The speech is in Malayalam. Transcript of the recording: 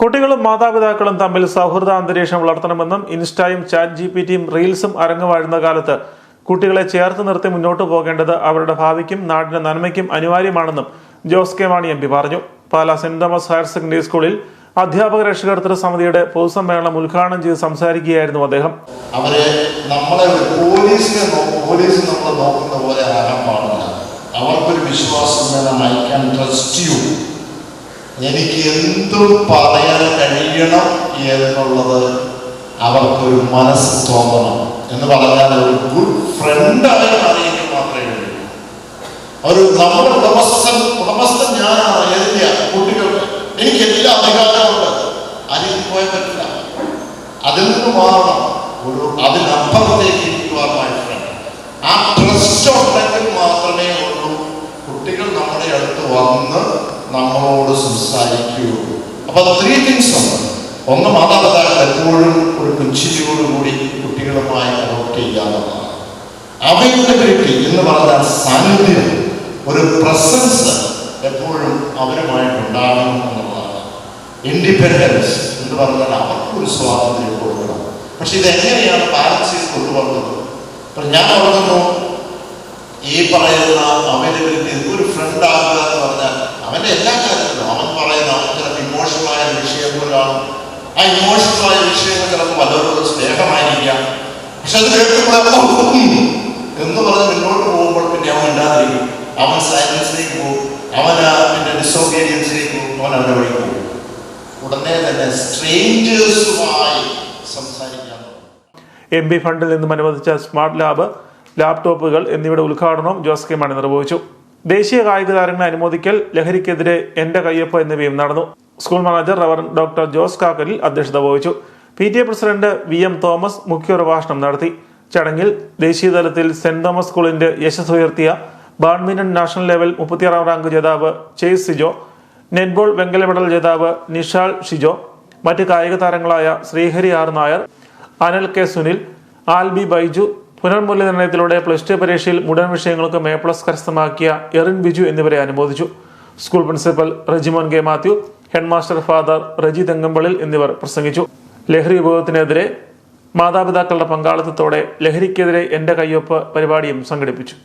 കുട്ടികളും മാതാപിതാക്കളും തമ്മിൽ സൗഹൃദ അന്തരീക്ഷം വളർത്തണമെന്നും ഇൻസ്റ്റായും ചാറ്റ് ജി പി ടിയും റീൽസും അരങ്ങുവാഴുന്ന കാലത്ത് കുട്ടികളെ ചേർത്ത് നിർത്തി മുന്നോട്ടു പോകേണ്ടത് അവരുടെ ഭാവിക്കും നാടിന്റെ നന്മയ്ക്കും അനിവാര്യമാണെന്നും Jose K Mani M P പറഞ്ഞു. Pala Saint Thomas higher secondary സ്കൂളിൽ അധ്യാപക രക്ഷകർത്തൃ സമിതിയുടെ പൊതുസമ്മേളനം ഉദ്ഘാടനം ചെയ്ത് സംസാരിക്കുകയായിരുന്നു അദ്ദേഹം. അവരെ നമ്മളെ പോലീസിനെ പോലീസ് നമ്മളെ നോക്കുന്ന പോലെ അവർക്കൊരു വിശ്വാസം എനിക്ക് എന്തും പറയാൻ കഴിയണം എന്നുള്ളത് അവർക്കൊരു മനസ്സ് തോന്നണം എന്ന് പറഞ്ഞാൽ ഒരു ഗുഡ് ഫ്രണ്ട് അവരെ മാറിയെങ്കിൽ മാത്രമേ ഉള്ളൂ. ഒരു നമ്മുടെ ഉടമസ്ഥൻ ഉടമസ്ഥൻ ഞാനാണ് ഏതിന്റെ കുട്ടികൾക്ക്. എനിക്ക് എല്ലാ അധികാരമുണ്ട് അതിൽ പോയാൽ പറ്റില്ല. അതിൽ നിന്ന് മാറണം. ഒരു അതിനപ്പുറത്തേക്ക് ഇരിക്കുവാൻ ഫ്രണ്ട് ആ ട്രസ്റ്റ് ഉണ്ടെങ്കിൽ മാത്രമേ ഉള്ളൂ. കുട്ടികൾ നമ്മുടെ അടുത്ത് വന്ന് അപ്പൊ ത്രീ തിങ്സ് ഉണ്ട് ഒന്ന് മാതാപിതാക്കൾ എപ്പോഴും ഒരു പുഞ്ചിരിയോടുകൂടി കുട്ടികളുമായി അഡോപ്റ്റ് ചെയ്യാവുന്നതാണ്. അവൈലബിലിറ്റി എന്ന് പറഞ്ഞാൽ സാന്നിധ്യം ഒരു പ്രസൻസ് എപ്പോഴും അവരുമായിട്ട് ഉണ്ടാകണം എന്നുള്ളതാണ്. ഇൻഡിപെൻഡൻസ് എന്ന് പറഞ്ഞാൽ അവർക്കൊരു സ്വാതന്ത്ര്യം കൊടുക്കണം. പക്ഷെ ഇതെങ്ങനെയാണ് ബാലൻസ് ചെയ്ത് ഞാൻ ഓർക്കുന്നു ഈ പറയുന്ന അവൈലബിലിറ്റി ഒരു ഫ്രണ്ട് ആകുക എന്ന് പറഞ്ഞാൽ അവന്റെ എല്ലാ കാര്യത്തിലും അവൻ പറയുന്ന അവൻ ചിലപ്പോൾ ഇമോഷണലായ കാണും ആ ഇമോഷണലായ വിഷയങ്ങൾ ചിലപ്പോൾ വല്ലവരോട് സ്നേഹമായിരിക്കാം. പക്ഷെ അത് കേൾക്കുമ്പോൾ എന്ന് പറഞ്ഞ് മുന്നോട്ട് പോകുമ്പോൾ പിന്നെ അവൻ ഉണ്ടാതിരിക്കും അവൻ സൈലൻസിലേക്ക് പോകും. അവൻ പിന്നെ ഡിസോബീഡിയൻസിലേക്ക് പോകും. അവൻ അവന്റെ വഴി പോകും. ഉടനെ തന്നെ സ്ട്രേഞ്ചേഴ്സുമായി സംസാരിക്കാൻ എം പി ഫണ്ടിൽ നിന്നും അനുവദിച്ച സ്മാർട്ട് ലാബ് ലാപ്ടോപ്പുകൾ എന്നിവയുടെ ഉദ്ഘാടനവും ജോസ് കെ മാണി നിർവഹിച്ചു. ദേശീയ കായിക താരങ്ങളെ അനുമോദിക്കൽ ലഹരിക്കെതിരെ എന്റെ കയ്യൊപ്പ് എന്നിവയും നടന്നു. സ്കൂൾ മാനേജർ റവർ ഡോക്ടർ ജോസ് കാക്കലിൽ അധ്യക്ഷത വഹിച്ചു. P T A president V M Thomas മുഖ്യപ്രഭാഷണം നടത്തി. ചടങ്ങിൽ ദേശീയതലത്തിൽ സെന്റ് തോമസ് സ്കൂളിന്റെ യശസ് ഉയർത്തിയ ബാഡ്മിന്റൺ നാഷണൽ ലെവൽ മുപ്പത്തിയാറാം റാങ്ക് ജേതാവ് ചേസ് സിജോ നെറ്റ്ബോൾ വെങ്കല മെഡൽ ജേതാവ് നിഷാൽ ഷിജോ മറ്റ് കായിക താരങ്ങളായ ശ്രീഹരി ആർ നായർ അനൽ കെ സുനിൽ ആൽബി ബൈജു പുനർമൂല്യനിർണയത്തിലൂടെ പ്ലസ് ടു പരീക്ഷയിൽ മുടൻ വിഷയങ്ങൾക്ക് എ പ്ലസ് കരസ്ഥമാക്കിയ എറിൻ ബിജു എന്നിവരെ അനുമോദിച്ചു. School principal Rejimon K Mathew headmaster father Reji Thenkampalil എന്നിവർ പ്രസംഗിച്ചു. ലഹരി ഉപയോഗത്തിനെതിരെ മാതാപിതാക്കളുടെ പങ്കാളിത്തത്തോടെ ലഹരിക്കെതിരെ എന്റെ കയ്യൊപ്പ് പരിപാടിയും സംഘടിപ്പിച്ചു.